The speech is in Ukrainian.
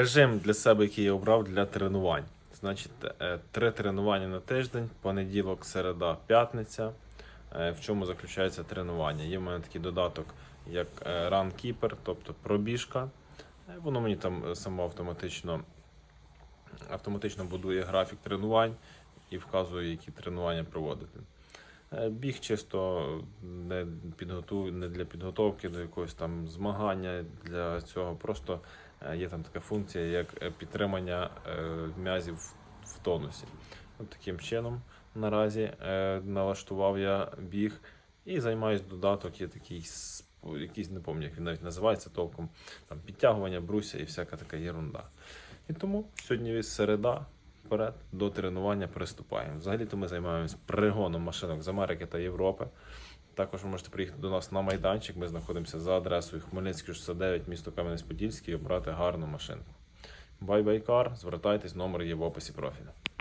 Режим для себе, який я обрав для тренувань. Значить, е, три тренування на тиждень, понеділок, середа, п'ятниця. Е, В чому заключається тренування? Є в мене такий додаток, як е, Runkeeper, тобто пробіжка. Воно мені там само автоматично, автоматично будує графік тренувань і вказує, які тренування проводити. Біг чисто не, підготу... не для підготовки до якогось там змагання для цього. Просто є там така функція, як е, підтримання е, м'язів в- тонусі. От таким чином наразі е, налаштував я біг і займаюсь додаток. Є такий якийсь не пам'ятаю, як він навіть називається толком. Там підтягування, бруся і всяка така єрунда. І тому сьогодні середа. Вперед до тренування приступаємо. Взагалі-то ми займаємось пригоном машинок з Америки та Європи. Також ви можете приїхати до нас на майданчик. Ми знаходимося за адресою Хмельницький 69, місто Кам'янець-Подільський і обрати гарну машинку. Бай-бай кар, звертайтесь, номер є в описі профіля.